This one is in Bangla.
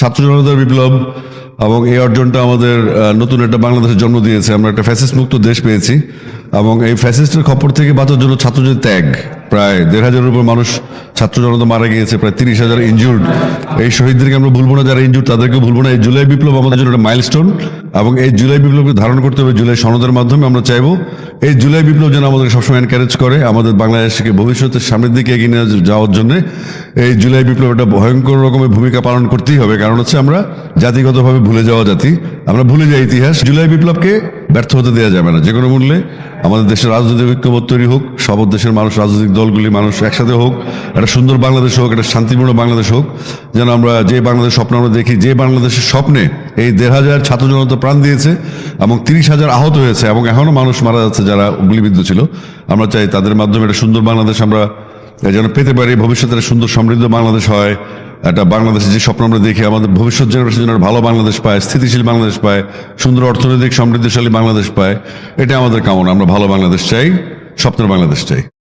ছাত্র জনতার বিপ্লব এবং এই অর্জনটা আমাদের নতুন একটা বাংলাদেশের জন্ম দিয়েছে। আমরা একটা ফ্যাসিস্ট মুক্ত দেশ পেয়েছি এবং এই ফ্যাসিস্টের খপর থেকে বাঁচার জন্য ছাত্রদের ত্যাগ। প্রায় দেড় হাজারের উপর মানুষ ছাত্র জনতা মারা গিয়েছে, প্রায় তিরিশ হাজার ইনজুর্ড এই শহীদদেরকে আমরা ভুলবো না, যারা ইনজুর্ড তাদেরকে ভুলবো না। এই জুলাই বিপ্লব আমাদের জন্য একটা মাইলস্টোন এবং এই জুলাই বিপ্লবকে ধারণ করতে হবে। জুলাই সনদের মাধ্যমে আমরা চাইব এই জুলাই বিপ্লব যেন আমাদের সবসময় এনকারেজ করে, আমাদের বাংলাদেশকে ভবিষ্যতের সামনের দিকে এগিয়ে নিয়ে যাওয়ার জন্য এই জুলাই বিপ্লব একটা ভয়ঙ্কর রকমের ভূমিকা পালন করতেই হবে। কারণ হচ্ছে আমরা জাতিগতভাবে ভুলে যাওয়া জাতি, আমরা ভুলে যাই ইতিহাস। জুলাই বিপ্লবকে ব্যর্থ হতে দেওয়া যাবে না। যে কোনো মূল্যে আমাদের দেশের রাজনৈতিক ঐক্যবোধ তৈরি হোক, সব দেশের মানুষ, রাজনৈতিক দলগুলি, মানুষ একসাথে হোক, একটা সুন্দর বাংলাদেশ হোক, একটা শান্তিপূর্ণ বাংলাদেশ হোক, যেন আমরা যে বাংলাদেশ স্বপ্ন আমরা দেখি, যে বাংলাদেশের স্বপ্নে এই দেড় হাজার ছাত্র জনতা প্রাণ দিয়েছে এবং তিরিশ হাজার আহত হয়েছে এবং এখনও মানুষ মারা যাচ্ছে যারা গুলিবিদ্ধ ছিল। আমরা চাই তাদের মাধ্যমে একটা সুন্দর বাংলাদেশ আমরা যেন পেতে পারি, ভবিষ্যতে সুন্দর সমৃদ্ধ বাংলাদেশ হয়, একটা বাংলাদেশের যে স্বপ্ন আমরা দেখি, আমাদের ভবিষ্যৎ জেনারেশন যেন ভালো বাংলাদেশ পায়, স্থিতিশীল বাংলাদেশ পায়, সুন্দর অর্থনৈতিক সমৃদ্ধশালী বাংলাদেশ পায় এটা আমাদের কামনা। আমরা ভালো বাংলাদেশ চাই, স্বপ্নের বাংলাদেশ চাই।